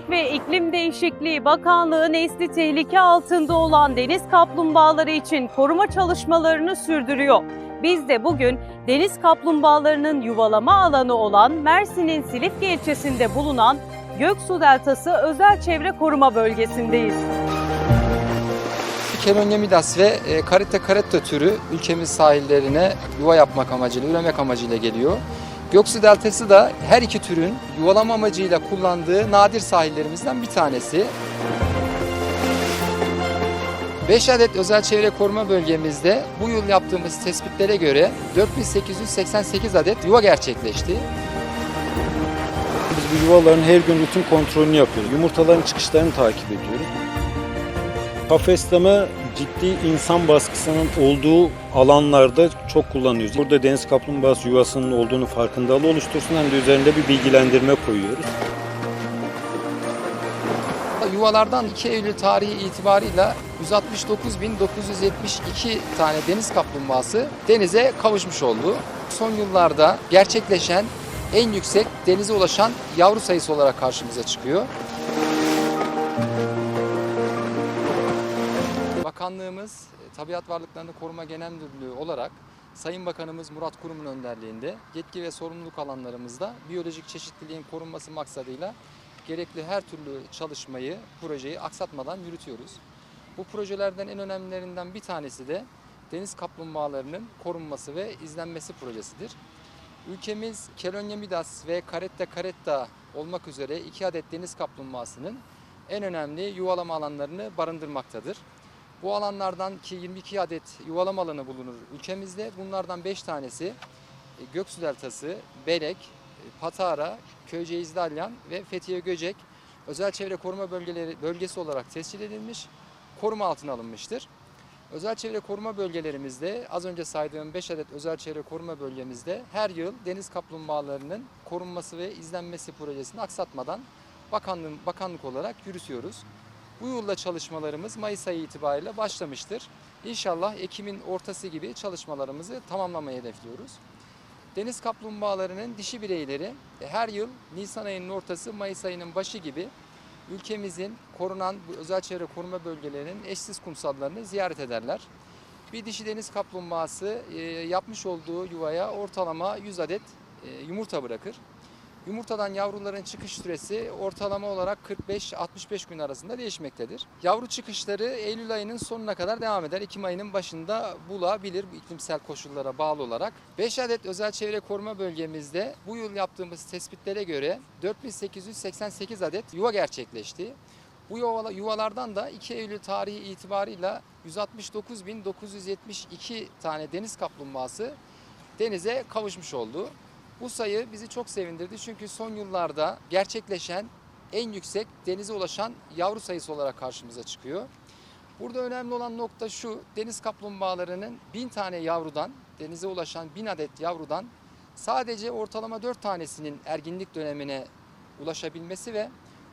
Çevrecilik ve İklim Değişikliği Bakanlığı nesli tehlike altında olan deniz kaplumbağaları için koruma çalışmalarını sürdürüyor. Biz de bugün deniz kaplumbağalarının yuvalama alanı olan Mersin'in Silifke ilçesinde bulunan Göksu Deltası Özel Çevre Koruma Bölgesi'ndeyiz. Kelonya midas ve e, Caretta caretta türü ülkemiz sahillerine yuva yapmak amacıyla, üremek amacıyla geliyor. Göksu deltası da her iki türün yuvalama amacıyla kullandığı nadir sahillerimizden bir tanesi. 5 adet özel çevre koruma bölgemizde bu yıl yaptığımız tespitlere göre 4888 adet yuva gerçekleşti. Biz bu yuvaların her gün rutin kontrolünü yapıyoruz. Yumurtaların çıkışlarını takip ediyoruz. Kafesleme ciddi insan baskısının olduğu alanlarda çok kullanıyoruz. Burada deniz kaplumbağası yuvasının olduğunu farkındalığı oluştursun hem de üzerinde bir bilgilendirme koyuyoruz. Yuvalardan 2 Eylül tarihi itibarıyla 169.972 tane deniz kaplumbağası denize kavuşmuş oldu. Son yıllarda gerçekleşen en yüksek denize ulaşan yavru sayısı olarak karşımıza çıkıyor. Bakanlığımız e, Tabiat Varlıklarını Koruma Genel Müdürlüğü olarak Sayın Bakanımız Murat Kurum'un önderliğinde yetki ve sorumluluk alanlarımızda biyolojik çeşitliliğin korunması maksadıyla gerekli her türlü çalışmayı, projeyi aksatmadan yürütüyoruz. Bu projelerden en önemlilerinden bir tanesi de deniz kaplumbağalarının korunması ve izlenmesi projesidir. Ülkemiz Kelonya midas ve Caretta caretta olmak üzere iki adet deniz kaplumbağasının en önemli yuvalama alanlarını barındırmaktadır. Bu alanlardan ki 22 adet yuvalama alanı bulunur ülkemizde. Bunlardan 5 tanesi e, Göksu Deltası, Belek, e, Patara, Köyceğiz Dalyan ve Fethiye Göcek özel çevre koruma bölgeleri bölgesi olarak tescil edilmiş, koruma altına alınmıştır. Özel çevre koruma bölgelerimizde az önce saydığım 5 adet özel çevre koruma bölgemizde her yıl deniz kaplumbağalarının korunması ve izlenmesi projesini aksatmadan bakanlık, bakanlık olarak yürütüyoruz. Bu yılda çalışmalarımız Mayıs ayı itibariyle başlamıştır. İnşallah Ekim'in ortası gibi çalışmalarımızı tamamlamayı hedefliyoruz. Deniz kaplumbağalarının dişi bireyleri e, her yıl Nisan ayının ortası, Mayıs ayının başı gibi ülkemizin korunan özel çevre koruma bölgelerinin eşsiz kumsallarını ziyaret ederler. Bir dişi deniz kaplumbağası e, yapmış olduğu yuvaya ortalama 100 adet e, yumurta bırakır. Yumurtadan yavruların çıkış süresi ortalama olarak 45-65 gün arasında değişmektedir. Yavru çıkışları Eylül ayının sonuna kadar devam eder. Ekim ayının başında bulabilir bu iklimsel koşullara bağlı olarak. 5 adet özel çevre koruma bölgemizde bu yıl yaptığımız tespitlere göre 4888 adet yuva gerçekleşti. Bu yuvala- yuvalardan da 2 Eylül tarihi itibarıyla 169.972 tane deniz kaplumbağası denize kavuşmuş oldu. Bu sayı bizi çok sevindirdi çünkü son yıllarda gerçekleşen en yüksek denize ulaşan yavru sayısı olarak karşımıza çıkıyor. Burada önemli olan nokta şu, deniz kaplumbağalarının bin tane yavrudan, denize ulaşan bin adet yavrudan sadece ortalama dört tanesinin erginlik dönemine ulaşabilmesi ve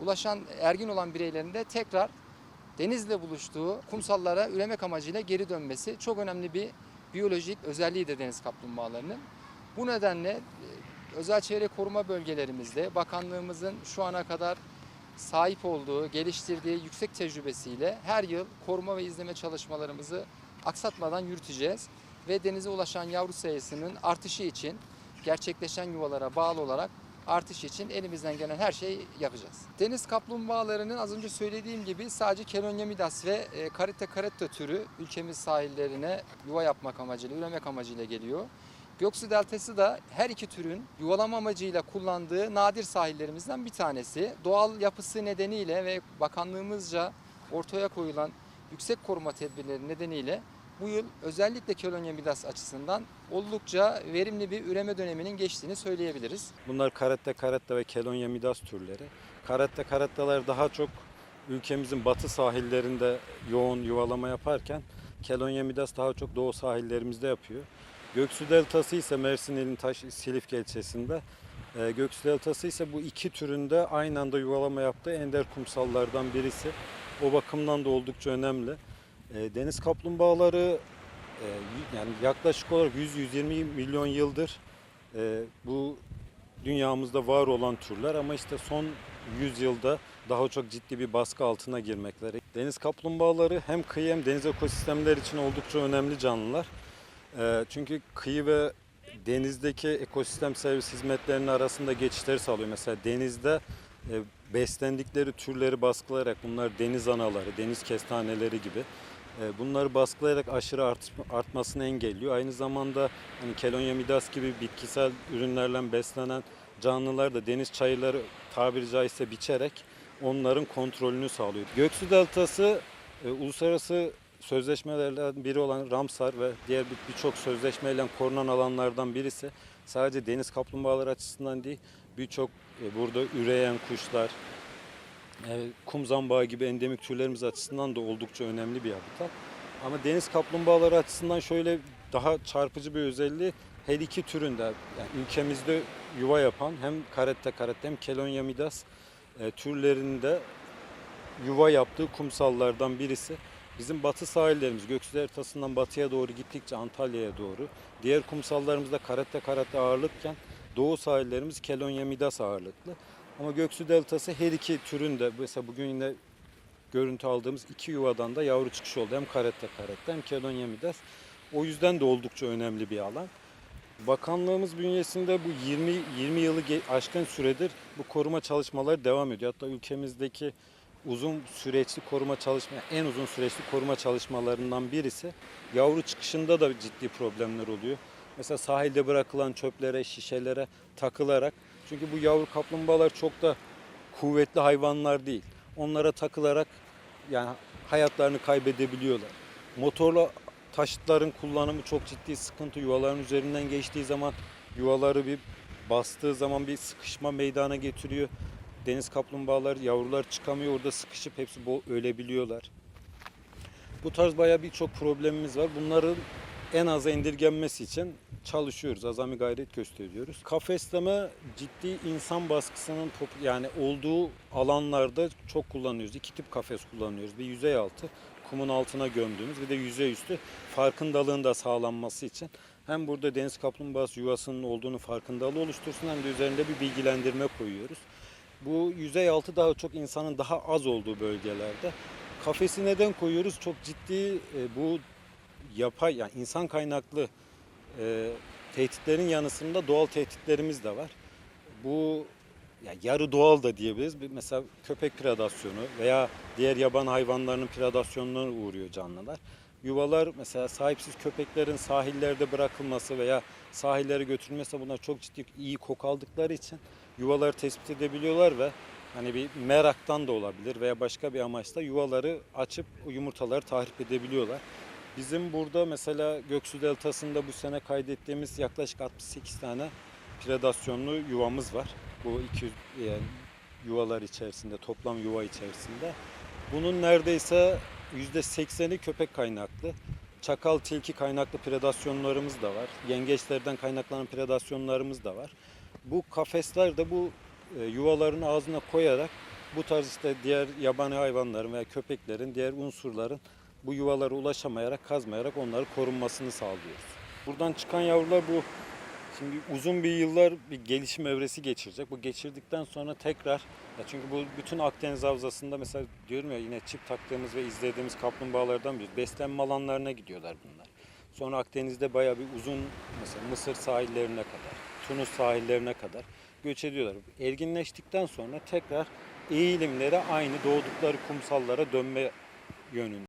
ulaşan ergin olan bireylerin de tekrar denizle buluştuğu kumsallara üremek amacıyla geri dönmesi çok önemli bir biyolojik özelliğidir deniz kaplumbağalarının. Bu nedenle özel çevre koruma bölgelerimizde bakanlığımızın şu ana kadar sahip olduğu, geliştirdiği yüksek tecrübesiyle her yıl koruma ve izleme çalışmalarımızı aksatmadan yürüteceğiz ve denize ulaşan yavru sayısının artışı için gerçekleşen yuvalara bağlı olarak artış için elimizden gelen her şeyi yapacağız. Deniz kaplumbağalarının az önce söylediğim gibi sadece Kelonya midas ve e, Caretta caretta türü ülkemiz sahillerine yuva yapmak amacıyla, üremek amacıyla geliyor. Göksu Deltası da her iki türün yuvalama amacıyla kullandığı nadir sahillerimizden bir tanesi. Doğal yapısı nedeniyle ve bakanlığımızca ortaya koyulan yüksek koruma tedbirleri nedeniyle bu yıl özellikle Kelonya midas açısından oldukça verimli bir üreme döneminin geçtiğini söyleyebiliriz. Bunlar karetta karetta ve kelonya midas türleri. Karetta karettalar daha çok ülkemizin batı sahillerinde yoğun yuvalama yaparken kelonya midas daha çok doğu sahillerimizde yapıyor. Göksu Deltası ise Mersin ilin Taş Silifke ilçesinde. Ee, Göksu Deltası ise bu iki türünde aynı anda yuvalama yaptığı ender kumsallardan birisi. O bakımdan da oldukça önemli. Ee, deniz kaplumbağaları e, yani yaklaşık olarak 100-120 milyon yıldır e, bu dünyamızda var olan türler ama işte son 100 yılda daha çok ciddi bir baskı altına girmekleri. Deniz kaplumbağaları hem kıyı hem deniz ekosistemleri için oldukça önemli canlılar. Ee, çünkü kıyı ve denizdeki ekosistem servis hizmetlerinin arasında geçişleri sağlıyor. Mesela denizde e, beslendikleri türleri baskılayarak bunlar deniz anaları, deniz kestaneleri gibi e, bunları baskılayarak aşırı art, artmasını engelliyor. Aynı zamanda hani kelonya midas gibi bitkisel ürünlerle beslenen canlılar da deniz çayırları tabiri caizse biçerek onların kontrolünü sağlıyor. Göksu Deltası e, uluslararası sözleşmelerden biri olan Ramsar ve diğer bir- birçok sözleşmeyle korunan alanlardan birisi. Sadece deniz kaplumbağaları açısından değil, birçok e, burada üreyen kuşlar, e, kum zambağı gibi endemik türlerimiz açısından da oldukça önemli bir habitat. Ama deniz kaplumbağaları açısından şöyle daha çarpıcı bir özelliği her iki türünde yani ülkemizde yuva yapan hem karette karette hem kelonya midas e, türlerinde yuva yaptığı kumsallardan birisi. Bizim batı sahillerimiz Göksu Deltası'ndan batıya doğru gittikçe Antalya'ya doğru diğer kumsallarımızda karette karette ağırlıkken doğu sahillerimiz kelonya midas ağırlıklı. Ama Göksu Deltası her iki türün de mesela bugün yine görüntü aldığımız iki yuvadan da yavru çıkış oldu. Hem karette karette hem kelonya midas. O yüzden de oldukça önemli bir alan. Bakanlığımız bünyesinde bu 20 20 yılı aşkın süredir bu koruma çalışmaları devam ediyor. Hatta ülkemizdeki uzun süreçli koruma çalışma en uzun süreçli koruma çalışmalarından birisi. Yavru çıkışında da ciddi problemler oluyor. Mesela sahilde bırakılan çöplere, şişelere takılarak çünkü bu yavru kaplumbağalar çok da kuvvetli hayvanlar değil. Onlara takılarak yani hayatlarını kaybedebiliyorlar. Motorlu taşıtların kullanımı çok ciddi sıkıntı. Yuvaların üzerinden geçtiği zaman yuvaları bir bastığı zaman bir sıkışma meydana getiriyor. Deniz kaplumbağaları yavrular çıkamıyor orada sıkışıp hepsi ölebiliyorlar. Bu tarz bayağı birçok problemimiz var. Bunların en aza indirgenmesi için çalışıyoruz. Azami gayret gösteriyoruz. Kafesleme ciddi insan baskısının yani olduğu alanlarda çok kullanıyoruz. İki tip kafes kullanıyoruz. Bir yüzey altı kumun altına gömdüğümüz bir de yüzey üstü farkındalığın da sağlanması için hem burada deniz kaplumbağası yuvasının olduğunu farkındalığı oluştursun hem de üzerinde bir bilgilendirme koyuyoruz. Bu yüzey altı daha çok insanın daha az olduğu bölgelerde. Kafesi neden koyuyoruz? Çok ciddi e, bu yapay yani insan kaynaklı e, tehditlerin yanı sıra doğal tehditlerimiz de var. Bu ya yarı doğal da diyebiliriz. Mesela köpek predasyonu veya diğer yaban hayvanlarının predasyonuna uğruyor canlılar. Yuvalar mesela sahipsiz köpeklerin sahillerde bırakılması veya sahillere götürülmesi bunlar çok ciddi iyi koku aldıkları için yuvaları tespit edebiliyorlar ve hani bir meraktan da olabilir veya başka bir amaçla yuvaları açıp yumurtaları tahrip edebiliyorlar. Bizim burada mesela Göksu Deltası'nda bu sene kaydettiğimiz yaklaşık 68 tane predasyonlu yuvamız var. Bu 200 yani yuvalar içerisinde, toplam yuva içerisinde. Bunun neredeyse %80'i köpek kaynaklı. Çakal, tilki kaynaklı predasyonlarımız da var. Yengeçlerden kaynaklanan predasyonlarımız da var. Bu kafesler de bu e, yuvaların ağzına koyarak bu tarz işte diğer yabani hayvanların veya köpeklerin, diğer unsurların bu yuvalara ulaşamayarak, kazmayarak onları korunmasını sağlıyoruz. Buradan çıkan yavrular bu şimdi uzun bir yıllar bir gelişim evresi geçirecek. Bu geçirdikten sonra tekrar ya çünkü bu bütün Akdeniz Havzası'nda mesela diyorum ya yine çip taktığımız ve izlediğimiz kaplumbağalardan biri. Beslenme alanlarına gidiyorlar bunlar. Sonra Akdeniz'de bayağı bir uzun mesela Mısır sahillerine kadar, Tunus sahillerine kadar göç ediyorlar. Erginleştikten sonra tekrar eğilimleri aynı doğdukları kumsallara dönme yönünde.